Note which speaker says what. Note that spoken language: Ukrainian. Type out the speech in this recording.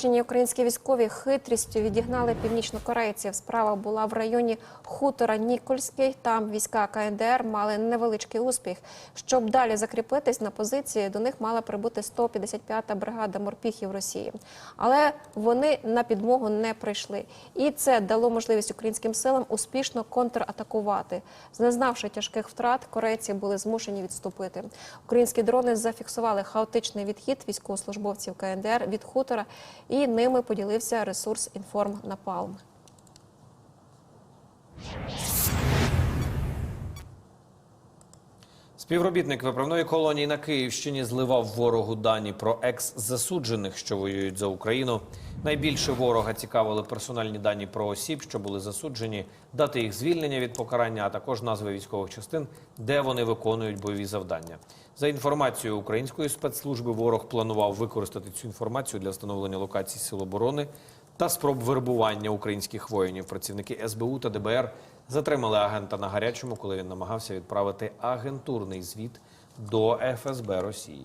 Speaker 1: Донеччині українські військові хитрістю відігнали північнокорейців. Справа була в районі хутора Нікольський. Там війська КНДР мали невеличкий успіх. Щоб далі закріпитись на позиції, до них мала прибути 155-та бригада морпіхів Росії. Але вони на підмогу не прийшли. І це дало можливість українським силам успішно контратакувати. Зазнавши тяжких втрат, корейці були змушені відступити. Українські дрони зафіксували хаотичний відхід військовослужбовців КНДР від хутора, і ними поділився ресурс інформ Напалм.
Speaker 2: Співробітник виправної колонії на Київщині зливав ворогу дані про екс-засуджених, що воюють за Україну. Найбільше ворога цікавили персональні дані про осіб, що були засуджені, дати їх звільнення від покарання, а також назви військових частин, де вони виконують бойові завдання. За інформацією української спецслужби, ворог планував використати цю інформацію для встановлення локацій сил оборони та спроб вербування українських воїнів. Працівники СБУ та ДБР затримали агента на гарячому, коли він намагався відправити агентурний звіт до ФСБ Росії.